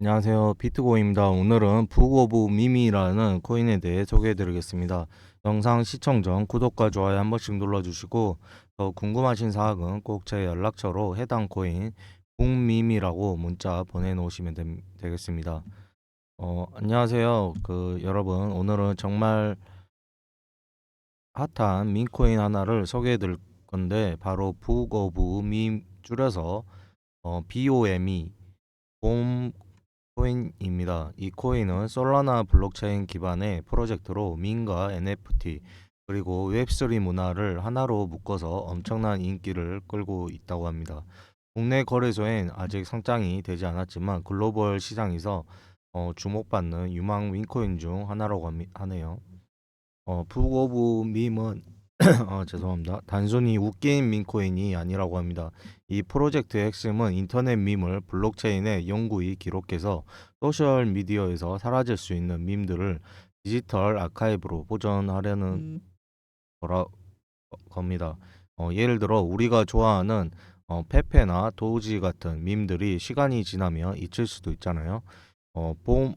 안녕하세요. 비트고입니다. 오늘은 북 오브 미미라는 코인에 대해 소개해 드리겠습니다. 영상 시청 전 구독과 좋아요 한 번씩 눌러주시고 더 궁금하신 사항은 꼭 제 연락처로 해당 코인 북미미라고 문자 보내놓으시면 됨- 되겠습니다. 어, 안녕하세요. 그 여러분 오늘은 정말 핫한 민코인 하나를 소개해 드릴 건데 바로 북 오브 미 줄여서 어, BOME 봄 코인입니다. 이 코인은 솔라나 블록체인 기반의 프로젝트로 민과 NFT 그리고 웹3 문화를 하나로 묶어서 엄청난 인기를 끌고 있다고 합니다. 국내 거래소엔 아직 상장이 되지 않았지만 글로벌 시장에서 어, 주목받는 유망 윈코인 중 하나라고 하네요. 어, 북 오브 밈은 어, 죄송합니다. 단순히 웃긴 밈코인이 아니라고 합니다. 이 프로젝트의 핵심은 인터넷 밈을 블록체인에 영구히 기록해서 소셜 미디어에서 사라질 수 있는 밈들을 디지털 아카이브로 보존하려는 거라 겁니다. 어, 예를 들어 우리가 좋아하는 어, 페페나 도우지 같은 밈들이 시간이 지나면 잊힐 수도 있잖아요. 어, 봄,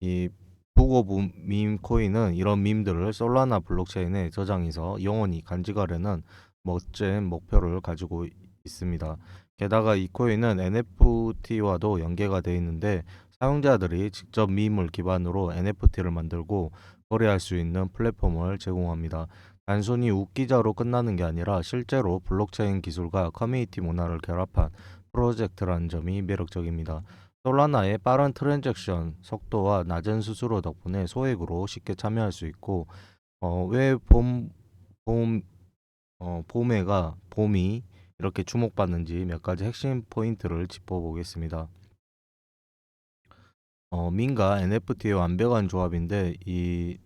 이 북오브 밈 코인은 이런 밈들을 솔라나 블록체인에 저장해서 영원히 간직하려는 멋진 목표를 가지고 있습니다. 게다가 이 코인은 NFT와도 연계가 되어 있는데 사용자들이 직접 밈을 기반으로 NFT를 만들고 거래할 수 있는 플랫폼을 제공합니다. 단순히 웃기자로 끝나는 게 아니라 실제로 블록체인 기술과 커뮤니티 문화를 결합한 프로젝트라는 점이 매력적입니다. 솔라나의 빠른 트랜잭션 속도와 낮은 수수료 덕분에 소액으로 쉽게 참여할 수 있고 어, 왜봄 봄, 어, 봄에가 봄이 이렇게 주목받는지 몇 가지 핵심 포인트를 짚어보겠습니다. 어, 민과 NFT의 완벽한 조합인데 이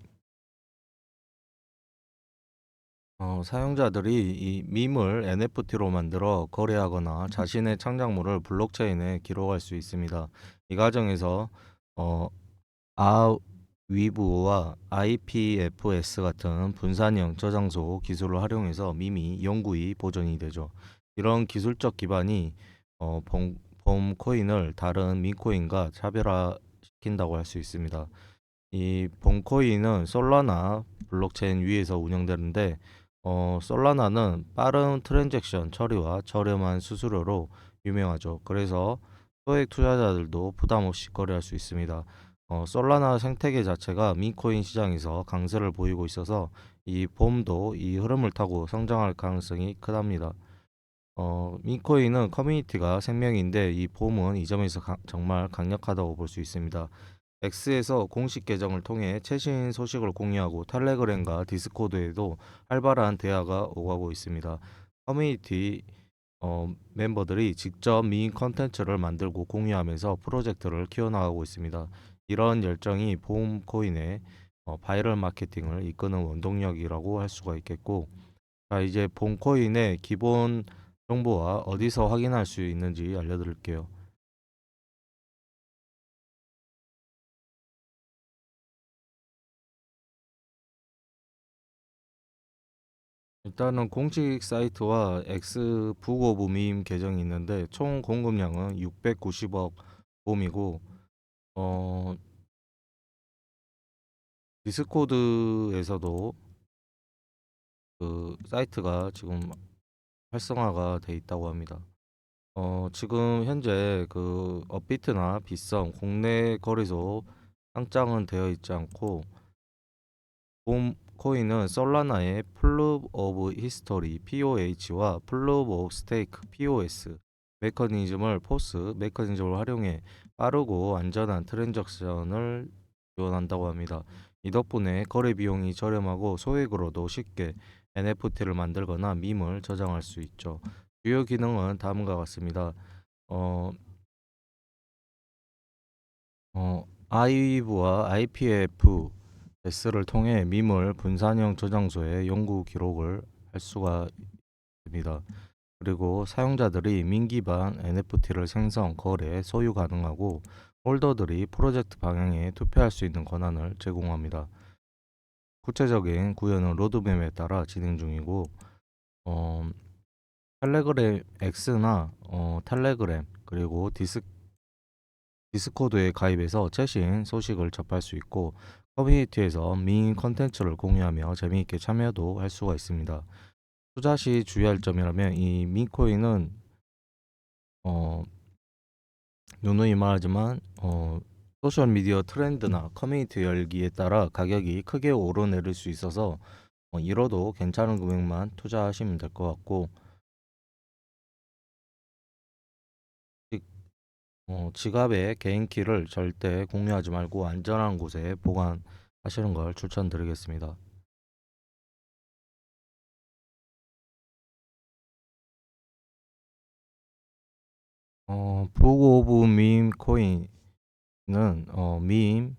어, 사용자들이 이 밈을 NFT로 만들어 거래하거나 자신의 창작물을 블록체인에 기록할 수 있습니다. 이 과정에서 어, 아위브와 IPFS 같은 분산형 저장소 기술을 활용해서 밈이 영구히 보존이 되죠. 이런 기술적 기반이 어, 봄, 봄 코인을 다른 밈코인과 차별화시킨다고 할 수 있습니다. 이 봄코인은 솔라나 블록체인 위에서 운영되는데 어, 솔라나는 빠른 트랜잭션 처리와 저렴한 수수료로 유명하죠. 그래서 소액 투자자들도 부담 없이 거래할 수 있습니다. 어, 솔라나 생태계 자체가 민코인 시장에서 강세를 보이고 있어서 이 봄도 이 흐름을 타고 성장할 가능성이 크답니다. 어, 민코인은 커뮤니티가 생명인데 이 봄은 이 점에서 가- 정말 강력하다고 볼 수 있습니다. X에서 공식 계정을 통해 최신 소식을 공유하고 텔레그램과 디스코드에도 활발한 대화가 오가고 있습니다. 커뮤니티 어, 멤버들이 직접 미인 컨텐츠를 만들고 공유하면서 프로젝트를 키워나가고 있습니다. 이런 열정이 보험 코인의 어, 바이럴 마케팅을 이끄는 원동력이라고 할 수가 있겠고, 자 이제 본 코인의 기본 정보와 어디서 확인할 수 있는지 알려드릴게요. 일단은 공식 사이트와 X 북오브 밈 계정이 있는데 총 공급량은 690억 봄이고 어 디스코드에서도 그 사이트가 지금 활성화가 돼 있다고 합니다. 어 지금 현재 그 업비트나 빗썸 국내 거래소 상장은 되어 있지 않고 봄 코인은 솔라나의 플룹 오브 히스토리 POH와 플룹 오브 스테이크 POS 메커니즘을 포스 메커니즘을 활용해 빠르고 안전한 트랜잭션을 지원한다고 합니다. 이 덕분에 거래 비용이 저렴하고 소액으로도 쉽게 NFT를 만들거나 밈을 저장할 수 있죠. 주요 기능은 다음과 같습니다. 어, 어, 아이브와 IPF S를 통해 밈을 분산형 저장소에 연구 기록을 할 수가 있습니다. 그리고 사용자들이 민 기반 NFT를 생성, 거래, 소유 가능하고 홀더들이 프로젝트 방향에 투표할 수 있는 권한을 제공합니다. 구체적인 구현은 로드맵에 따라 진행 중이고 어, 텔레그램 X나 어, 텔레그램 그리고 디스 디스코드에 가입해서 최신 소식을 접할 수 있고 커뮤니티에서 민 컨텐츠를 공유하며 재미있게 참여도 할 수가 있습니다. 투자 시 주의할 점이라면 이 민코인은 어 누누이 말하지만 어 소셜 미디어 트렌드나 커뮤니티 열기에 따라 가격이 크게 오르내릴 수 있어서 어, 잃어도 괜찮은 금액만 투자하시면 될 것 같고 어, 지갑에 개인 키를 절대 공유하지 말고 안전한 곳에 보관하시는 걸 추천드리겠습니다. 어, 북 오브 밈 코인은 어, 밈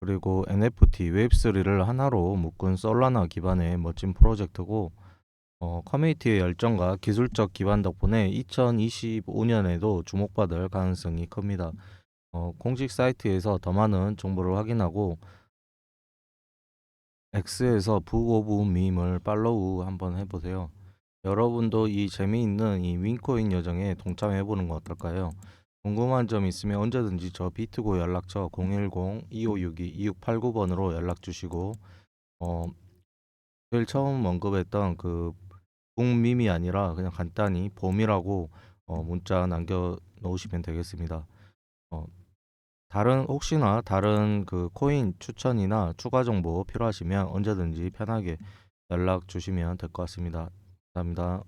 그리고 NFT, 웹3를 하나로 묶은 솔라나 기반의 멋진 프로젝트고 어, 커뮤니티의 열정과 기술적 기반 덕분에 2025년에도 주목받을 가능성이 큽니다. 어, 공식 사이트에서 더 많은 정보를 확인하고 X에서 북 오브 밈을 팔로우 한번 해보세요. 여러분도 이 재미있는 이 윈코인 여정에 동참해보는 건 어떨까요? 궁금한 점 있으면 언제든지 저 비트고 연락처 010-2562-2689번으로 연락 주시고 어 제일 처음 언급했던 그 북밈이 아니라 그냥 간단히 봄이라고 어 문자 남겨 놓으시면 되겠습니다. 어 다른 혹시나 다른 그 코인 추천이나 추가 정보 필요하시면 언제든지 편하게 연락 주시면 될 것 같습니다. 감사합니다.